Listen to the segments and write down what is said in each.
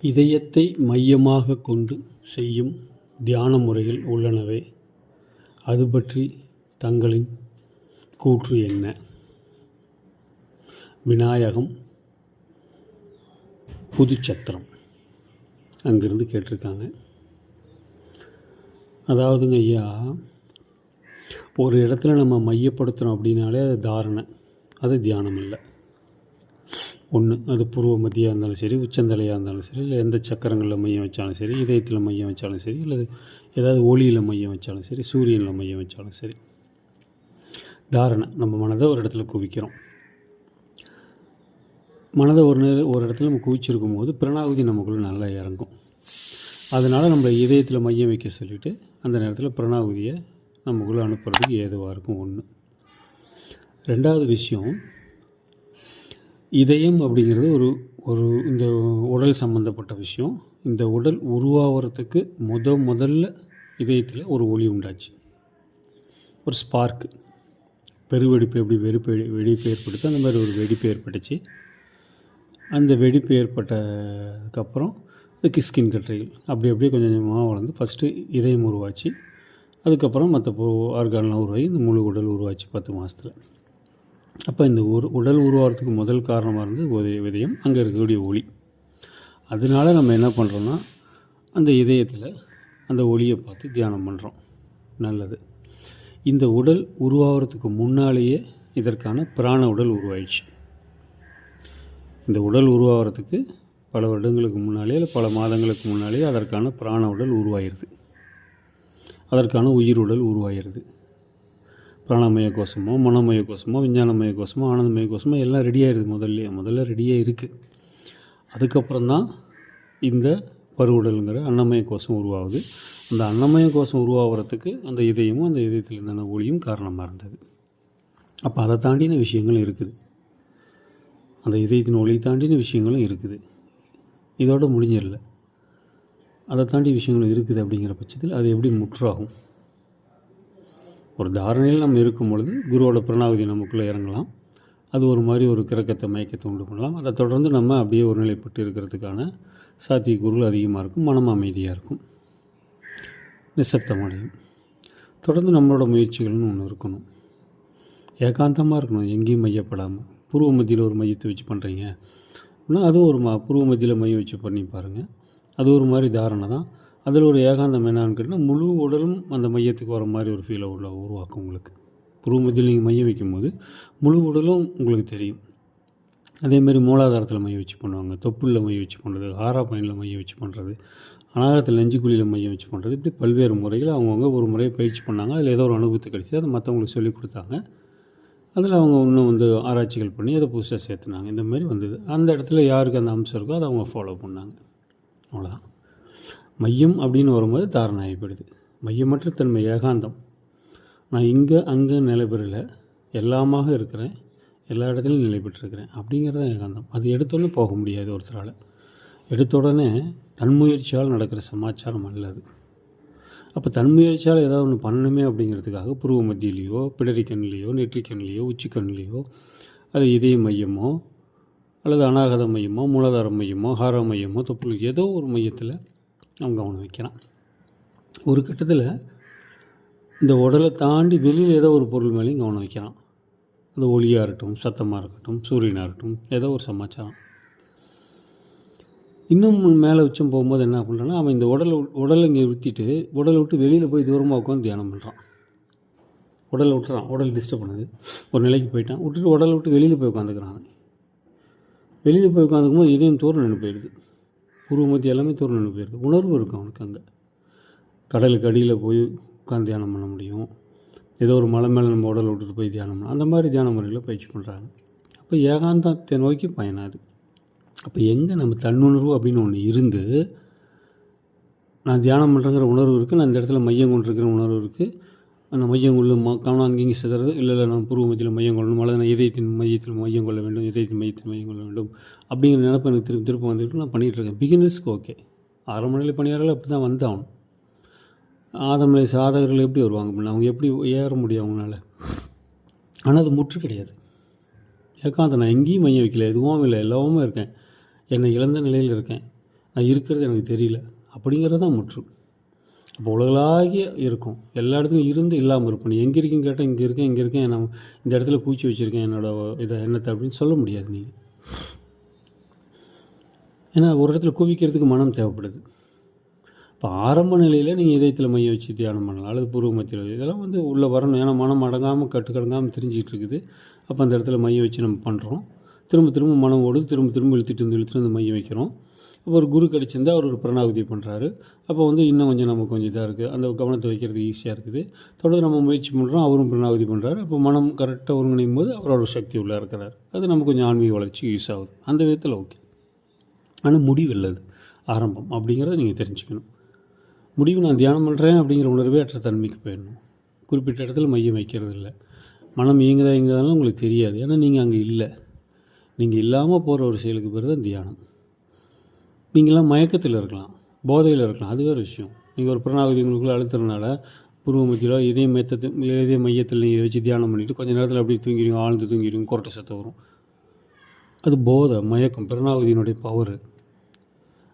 இதயத்தை மையமாக கொண்டு செய்யும் தியான முறைகள் உள்ளனவே. அது பற்றி தங்களின் கூற்று என்ன? விநாயகம் புதுச்சத்திரம் அங்கிருந்து கேட்டிருக்காங்க. அதாவதுங்க ஐயா ஒரு இடத்துல நம்ம மையப்படுத்துகிறோம் அப்படின்னாலே அது தாரணை. அது தியானம் இல்லை ஒன்று அது பூர்வ மத்தியாக இருந்தாலும் சரி உச்சந்தலையாக இருந்தாலும் சரி இல்லை எந்த சக்கரங்களில் மையம் வச்சாலும் சரி இதயத்தில் மையம் வச்சாலும் சரி இல்லை ஏதாவது ஒளியில் மையம் வச்சாலும் சரி சூரியனில் மையம் வச்சாலும் சரி. தாரணை. நம்ம மனதை ஒரு இடத்துல குவிக்கிறோம். மனதை ஒரு நேர ஒரு இடத்துல நம்ம குவிச்சிருக்கும் போது பிரணாகுதி நமக்குள்ளே நல்லா இறங்கும். அதனால் நம்ம இதயத்தில் மையம் வைக்க சொல்லிவிட்டு அந்த நேரத்தில் பிரணாகுதியை நமக்குள்ளே அனுப்புறதுக்கு ஏதுவாக இருக்கும் ஒன்று ரெண்டாவது விஷயம் இதயம் அப்படிங்கிறது ஒரு ஒரு இந்த உடல் சம்மந்தப்பட்ட விஷயம். இந்த உடல் உருவாகிறதுக்கு முத முதல்ல இதயத்தில் ஒரு ஒளி உண்டாச்சு. ஒரு ஸ்பார்க்கு பெருவெடிப்பு எப்படி வெடிப்பு வெடிப்பு ஏற்படுத்து அந்த மாதிரி ஒரு வெடிப்பு ஏற்பட்டுச்சு. அந்த வெடிப்பு ஏற்பட்டதுக்கப்புறம் இந்த கிஸ்கின் கற்றைகள் அப்படி அப்படியே கொஞ்சம் கொஞ்சமாக வளர்ந்து ஃபஸ்ட்டு இதயம் உருவாச்சு. அதுக்கப்புறம் மற்ற ஆர்கான்லாம் உருவாகி இந்த முழு உடல் உருவாச்சு பத்து மாதத்தில் அப்போ இந்த ஒரு உடல் உருவாகிறதுக்கு முதல் காரணமாக இருந்து உதய விதயம் அங்கே இருக்கக்கூடிய ஒளி. அதனால நம்ம என்ன பண்ணுறோன்னா அந்த இதயத்தில் அந்த ஒளியை பார்த்து தியானம் பண்ணுறோம் நல்லது. இந்த உடல் உருவாகிறதுக்கு முன்னாலேயே இதற்கான பிராண உடல் உருவாயிடுச்சு. இந்த உடல் உருவாகிறதுக்கு பல வருடங்களுக்கு முன்னாலே இல்லை பல மாதங்களுக்கு முன்னாலே அதற்கான பிராண உடல் உருவாயிருது. அதற்கான உயிர் உடல் உருவாயிருது. பிராணமய கோஷமோ மனமய கோஷமோ விஞ்ஞானமய கோஷமோ ஆனந்தமய கோஷமோ எல்லாம் ரெடியாகிடுது முதல்ல முதல்ல ரெடியாக இருக்குது அதுக்கப்புறம் தான் இந்த பருவுடலுங்கிற அன்னமய கோஷம் உருவாகுது. அந்த அன்னமய கோஷம் உருவாகிறதுக்கு அந்த இதயமும் அந்த இதயத்தில் இருந்தான ஒளியும் காரணமாக இருந்தது. அப்போ அதை தாண்டின விஷயங்களும் இருக்குது. அந்த இதயத்தின் ஒளி தாண்டின விஷயங்களும் இருக்குது. இதோடு முடிஞ்சிடல. அதை தாண்டி விஷயங்களும் இருக்குது அப்படிங்கிற பட்சத்தில் அது எப்படி முற்றாகும்? ஒரு தாரணையில் நம்ம இருக்கும் பொழுது குருவோட பிரணாவதி நமக்குள்ளே இறங்கலாம். அது ஒரு மாதிரி ஒரு கிறக்கத்தை மயக்கத்தை உண்டு பண்ணலாம். அதை தொடர்ந்து நம்ம அப்படியே ஒரு நிலைப்பட்டு இருக்கிறதுக்கான சாத்தியக்கூறுகள் அதிகமாக இருக்கும். மனம் அமைதியாக இருக்கும். நிசப்தமடையும். தொடர்ந்து நம்மளோட முயற்சிகள்னு ஒன்று இருக்கணும். ஏகாந்தமாக இருக்கணும். எங்கேயும் மையப்படாமல் பூர்வ மத்தியில் ஒரு மையத்தை வச்சு பண்ணுறீங்க அப்படின்னா அதுவும் ஒரு மா பூர்வ மத்தியில் மையம் வச்சு பண்ணி பாருங்கள் அது ஒரு மாதிரி தாரணை தான். அதில் ஒரு ஏகாந்தம் என்னான்னு கேட்டிங்கன்னா முழு உடலும் அந்த மையத்துக்கு வர மாதிரி ஒரு ஃபீலை உள்ள உருவாக்கும் உங்களுக்கு. பூர்வ நீங்கள் மையம் வைக்கும்போது முழு உடலும் உங்களுக்கு தெரியும். அதேமாரி மூலாதாரத்தில் மையம் வச்சு பண்ணுவாங்க. தொப்புளில் மையம் வச்சு பண்ணுறது ஆரா பயனில் மையம் வச்சு பண்ணுறது அனாகத்தில் நெஞ்சுக்குழியில் மையம் வச்சு பண்ணுறது இப்படி பல்வேறு முறைகள் அவங்கவுங்க ஒரு முறையை பயிற்சி பண்ணாங்க. அதில் ஏதோ ஒரு அனுபவத்தை கிடச்சி அதை மற்றவங்களுக்கு சொல்லிக் கொடுத்தாங்க. அதில் அவங்க இன்னும் வந்து ஆராய்ச்சிகள் பண்ணி அதை புதுசாக சேர்த்துனாங்க. இந்த மாதிரி வந்தது. அந்த இடத்துல யாருக்கு அந்த அம்சம் இருக்கோ அதை அவங்க ஃபாலோ பண்ணாங்க. அவ்வளோதான் மையம் அப்படின்னு வரும்போது தாரணை ஆகிப்படுது. மையமற்ற தன்மை ஏகாந்தம். நான் இங்கே அங்கே நிலை பெறல எல்லாமாக இருக்கிறேன். எல்லா இடத்துலையும் நிலை பெற்றிருக்கிறேன். அப்படிங்கிறது தான் ஏகாந்தம். அது எடுத்தோடனே போக முடியாது ஒருத்தரால். எடுத்த உடனே தன்முயற்சியால் நடக்கிற சமாச்சாரம் அல்ல அது அப்போ தன்முயற்சியால் ஏதாவது ஒன்று பண்ணணுமே அப்படிங்கிறதுக்காக புருவ மத்தியிலையோ பிடரிக்கண்ணிலையோ நெற்றிக்கண்ணிலையோ உச்சிக்கண்ணிலையோ அது இதய மையமோ அல்லது அநாகத மையமோ மூலாதார மையமோ ஹார மையமோ தொப்புள் ஏதோ ஒரு மையத்தில் அவங்க கவனம் வைக்கிறான் ஒரு கட்டத்தில் இந்த உடலை தாண்டி வெளியில் ஏதோ ஒரு பொருள் மேலேயும் கவனம் வைக்கிறான் அது ஒளியாக இருக்கட்டும் சத்தமாக இருக்கட்டும் சூரியனாக இருக்கட்டும் ஏதோ ஒரு சமாச்சாரம். இன்னும் மேலே உச்சம் போகும்போது என்ன பண்ணுறேன்னா அவன் இந்த உடலை உடலை இங்கே விற்றிட்டு உடலை விட்டு வெளியில் போய் தூரமாக உட்காந்து தியானம் பண்ணுறான் உடலை விட்டுறான் உடல் டிஸ்டர்ப் பண்ணுது. ஒரு நிலைக்கு போயிட்டான் விட்டுட்டு உடலை விட்டு வெளியில் போய் உட்காந்துக்கிறான் வெளியில் போய் உட்காந்துக்கும் போது இதயம் தூரம் நின்று போயிடுது. பூர்வமத்தி எல்லாமே தூரம் நின்று உணர்வு இருக்கும் அவனுக்கு அங்கே. கடலுக்கு அடியில் போய் உட்காந்து தியானம் பண்ண முடியும். ஏதோ ஒரு மலை மேலே நம்ம உடல் விட்டுட்டு போய் தியானம் பண்ண அந்த மாதிரி தியான முறையில் பயிற்சி பண்ணுறாங்க அப்போ ஏகாந்தத்தை நோக்கி பயனாது அப்போ எங்கே நம்ம தன்னுணர்வு அப்படின்னு ஒன்று இருந்து நான் தியானம் பண்ணுறங்கிற உணர்வு இருக்குது நான் இந்த இடத்துல மையம் கொண்டிருக்கிற உணர்வு இருக்குது அந்த மையம் கொள்ள மா கவனம் அங்கேயும் சிதறது இல்லை இல்லை நான் பூர்வ மத்தியில் மையம் கொள்ளணும் அல்லது நான் இதயத்தின் மையத்தில் மையம் கொள்ள வேண்டும் இதயத்தின் மையத்தில் மையம் கொள்ள வேண்டும் அப்படிங்கிற நினப்பு எனக்கு திரும்ப திரும்ப வந்துட்டு நான் பண்ணிகிட்ருக்கேன் பிகினர்ஸ்க்கு ஓகே அரை நிலை பணியாளர்கள் அப்படி தான் வந்தாகணும். ஆதமலை சாதகர்கள் எப்படி வருவாங்க அப்படின்னா அவங்க எப்படி ஏற முடியும் அவங்களால? ஆனால் அது முற்று கிடையாது. ஏகாந்த நான் எங்கேயும் மையம் வைக்கல எதுவும் இல்லை எல்லாவும் இருக்கேன். என்னை இழந்த நிலையில் இருக்கேன். நான் இருக்கிறது எனக்கு தெரியல. அப்படிங்கிறது தான் முற்று. அப்போ உலகளாகிய இருக்கும். எல்லா இடத்துலையும் இருந்து இல்லாமல் இருப்போம். நீ எங்கே இருக்கீங்க கேட்டால் இங்கே இருக்கேன் இங்கே இருக்கேன் நான் இந்த இடத்துல பூச்சி வச்சுருக்கேன் என்னோட இதை என்னத்தை அப்படின்னு சொல்ல முடியாது நீங்கள் ஏன்னா ஒரு இடத்துல குவிக்கிறதுக்கு மனம் தேவைப்படுது. இப்போ ஆரம்ப நிலையில் நீங்கள் இதயத்தில் மையம் வச்சு தியானம் பண்ணலாம் அல்லது பூர்வ மத்தியில். இதெல்லாம் வந்து உள்ளே வரணும். ஏன்னா மனம் அடங்காமல் கட்டுக்கடங்காமல் தெரிஞ்சிக்கிட்டு இருக்குது. அப்போ அந்த இடத்துல மையம் வச்சு நம்ம பண்ணுறோம் திரும்ப திரும்ப மனம் ஓடுது. திரும்ப திரும்ப இழுத்துட்டு வந்து இழுத்துட்டு வந்து மையம் வைக்கிறோம். அப்போ ஒரு குரு கிடச்சிருந்தா அவர் ஒரு பிரணாகுதி பண்ணுறாரு அப்போ வந்து இன்னும் கொஞ்சம் நமக்கு கொஞ்சம் இதாக இருக்குது அந்த கவனத்தை வைக்கிறது ஈஸியாக இருக்குது. தொடர்ந்து நம்ம முயற்சி பண்ணுறோம் அவரும் பிரணாகுதி பண்ணுறாரு அப்போ மனம் கரெக்டாக ஒருங்கிணையும் போது அவரோட சக்தி உள்ளே இருக்கிறார் அது நமக்கு கொஞ்சம் ஆன்மீக வளர்ச்சி யூஸ் ஆகுது. அந்த விதத்தில் ஓகே ஆனால் முடிவில்லது ஆரம்பம் அப்படிங்கிறத நீங்கள் தெரிஞ்சுக்கணும். முடிவு நான் தியானம் பண்ணுறேன் அப்படிங்கிற உணர்வே அற்ற தன்மைக்கு போயிடணும். குறிப்பிட்ட இடத்துல மையம் வைக்கிறது இல்லை. மனம் இயங்குதா இயங்குதாலும் உங்களுக்கு தெரியாது. ஏன்னா நீங்கள் அங்கே இல்லை. நீங்கள் இல்லாமல் போகிற ஒரு செயலுக்கு பேர் தான் தியானம். நீங்களாம் மயக்கத்தில் இருக்கலாம் போதையில் இருக்கலாம். அது வேறு விஷயம். நீங்கள் ஒரு பிரணாகுதி உங்களுக்குள்ளே அழுத்துறதுனால புருவ மத்தியில் இதய மையத்தை இதய மையத்தில் நீங்கள் வச்சு தியானம் பண்ணிவிட்டு கொஞ்சம் நேரத்தில் அப்படியே தூங்கிடுவீங்க ஆழ்ந்து தூங்கிடுவீங்க குரட்டை சத்தம் வரும். அது போதை மயக்கம் பிரணாகுதியினுடைய பவர்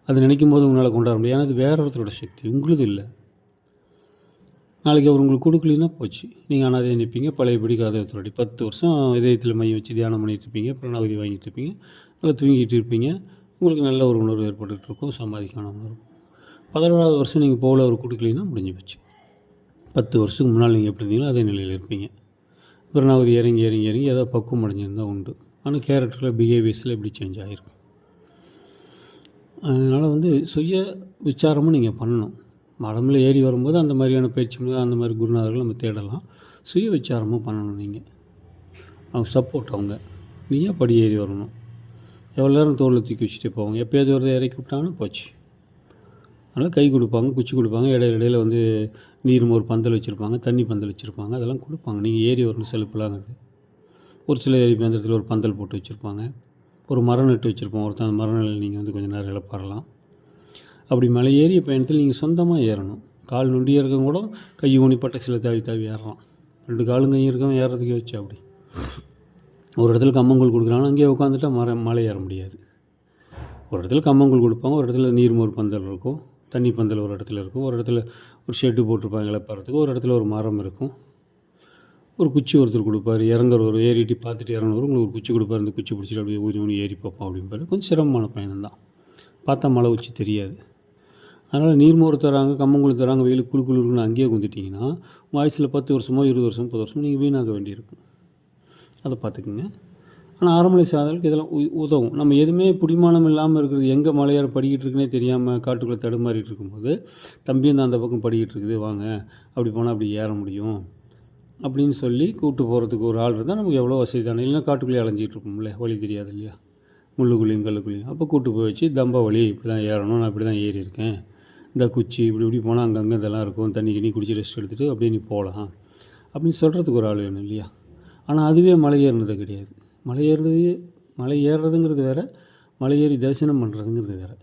அது நினைக்கும் போது உங்களால் கொண்டாட முடியும் ஏன்னா அது வேற ஒருத்தரோட சக்தி. உங்களுது இல்லை. நாளைக்கு அவர் உங்களுக்கு கொடுக்கலன்னா போச்சு. நீங்கள் ஆனால் அதே நிற்பீங்க பழையபடி காதகத்தோடி பத்து வருஷம் இதயத்தில் மையம் வச்சு தியானம் பண்ணிகிட்டு இருப்பீங்க பிரணாகுதி வாங்கிட்டு இருப்பீங்க நல்லா தூங்கிட்டு இருப்பீங்க. உங்களுக்கு நல்ல ஒரு உணர்வு ஏற்பட்டுட்டு இருக்கும் சமாதிக்கான உணர்வு பதினோராவது வருஷம் நீங்கள் போகல ஒரு கொடுக்கலன்னா முடிஞ்சு போச்சு. பத்து வருஷத்துக்கு முன்னால் நீங்கள் எப்படி இருந்தீங்களோ அதே நிலையில் இருப்பீங்க. பிறனாவது இறங்கி இறங்கி இறங்கி ஏதோ பக்குவம் அடைஞ்சிருந்தால் உண்டு. ஆனால் கேரக்டரில் பிஹேவியர்ஸில் எப்படி சேஞ்ச் ஆகிருக்கும் அதனால் வந்து சுய விசாரமும் நீங்கள் பண்ணணும். மடமில் ஏறி வரும்போது அந்த மாதிரியான பயிற்சி அந்த மாதிரி குருநாதர்கள் நம்ம தேடலாம். சுய விசாரமும் பண்ணணும் நீங்கள் அவங்க சப்போர்ட் அவங்க. நீங்கள் படி ஏறி வரணும்? எவ்வளோ நேரம் தோளில் தூக்கி வச்சுட்டே போவாங்க. எப்போயாவது ஒரு இறக்கி விட்டாங்கன்னா போச்சு. அதனால் கை கொடுப்பாங்க குச்சி கொடுப்பாங்க இடையில இடையில வந்து நீர் ஒரு பந்தல் வச்சுருப்பாங்க தண்ணி பந்தல் வச்சுருப்பாங்க அதெல்லாம் கொடுப்பாங்க. நீங்கள் ஏறி வரணும் செலுப்பலாங்கிறது ஒரு சில ஏரி பேந்திரத்தில் ஒரு பந்தல் போட்டு வச்சுருப்பாங்க. ஒரு மரம் நட்டு வச்சுருப்போம் ஒருத்தன் அந்த மரம் நிலையில் நீங்கள் வந்து கொஞ்சம் நேரம் இழப்பாரலாம் அப்படி மலை ஏறிய பயணத்தில் நீங்கள் சொந்தமாக ஏறணும். கால் நொண்டியாக இருக்கவங்க கூட கை ஊனிப்பட்ட சில தாவி தாவி ஏறலாம். ரெண்டு காலும் கையும் இருக்கவன் ஏறுறதுக்கே வச்சு அப்படி. ஒரு இடத்துல கம்மங்கூழ் கொடுக்குறாங்க அங்கேயே உட்காந்துட்டா மரம் மலை ஏற முடியாது. ஒரு இடத்துல கம்மங்கூழ் கொடுப்பாங்க ஒரு இடத்துல நீர்மோர் பந்தல் இருக்கும் தண்ணி பந்தல் ஒரு இடத்துல இருக்கும் ஒரு இடத்துல ஒரு ஷெட்டு போட்டிருப்பாங்க இழப்பறதுக்கு ஒரு இடத்துல ஒரு மரம் இருக்கும். ஒரு குச்சி ஒருத்தர் கொடுப்பாரு இறங்குறவர் ஏறிட்டு பார்த்துட்டு இறங்குறவர் உங்களுக்கு ஒரு குச்சி கொடுப்பாரு இந்த குச்சி பிடிச்சிட்டு அப்படியே ஊதி ஊனி ஏறி பார்ப்போம் அப்படிம்பாரு கொஞ்சம் சிரமமான பயணம் தான். பார்த்தா மழை உச்சி தெரியாது. அதனால் நீர்மோர் தராங்க கம்மங்குழி தராங்க வெயில் குழு குழு இருக்குன்னு அங்கேயே குந்திட்டிங்கன்னா உங்கள் ஆயுசில் பத்து வருஷமோ இருபது வருஷமோ முப்பது வருஷமோ நீங்கள் வீணாக வேண்டியிருக்கும். அதை பார்த்துக்குங்க. ஆனால் ஆரம்பநிலை சாதலுக்கு இதெல்லாம் உ- உதவும். நம்ம எதுவுமே பிடிமானம் இல்லாமல் இருக்கிறது எங்கே மலையார் படிக்கிட்டு இருக்குன்னே தெரியாமல் காட்டுக்குள்ளே தடுமாறிட்டு இருக்கும்போது தம்பியும் தான் அந்த பக்கம் படிக்கிட்டு இருக்குது வாங்க. அப்படி போனால் அப்படி ஏற முடியும். அப்படின்னு சொல்லி கூப்பிட்டு போகிறதுக்கு ஒரு ஆள் இருந்தால் நமக்கு எவ்வளோ வசதி தானே. இல்லைன்னா காட்டுக்குள்ளேயே அலைஞ்சிட்டு இருப்போம்ல வழி தெரியாது இல்லையா? முள்ளுக்குழியும் கல்லுக்குழியும் அப்போ கூப்பிட்டு போய் வச்சு தம்ப வழி இப்படி தான் ஏறணும் நான் இப்படி தான் ஏறி இருக்கேன். இந்த குச்சி இப்படி இப்படி போனால் அங்கங்கே இதெல்லாம் இருக்கும். தண்ணி கிண்ணி குடிச்சு ரெஸ்ட் எடுத்துகிட்டு அப்படியே நீ போகலாம் அப்படின்னு சொல்கிறதுக்கு ஒரு ஆள் வேணும் இல்லையா? ஆனால் அதுவே மலை ஏறினது கிடையாது. மலை ஏறுறது மலை ஏறுறதுங்கிறது வேறு மலை ஏறி தரிசனம் பண்ணுறதுங்கிறது வேறு.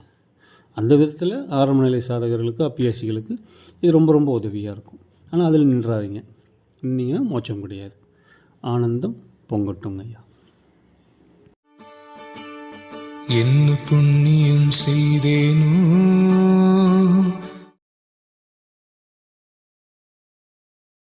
அந்த விதத்தில் ஆரம்ப நிலை சாதகர்களுக்கு அப்பியாசிகளுக்கு இது ரொம்ப ரொம்ப உதவியாக இருக்கும். ஆனால் அதில் நின்றாதீங்க. நின்னீங்கன்னா மோச்சம் கிடையாது. ஆனந்தம் பொங்கட்டுங்க ஐயா. என்ன புண்ணியம் செய்தேனோ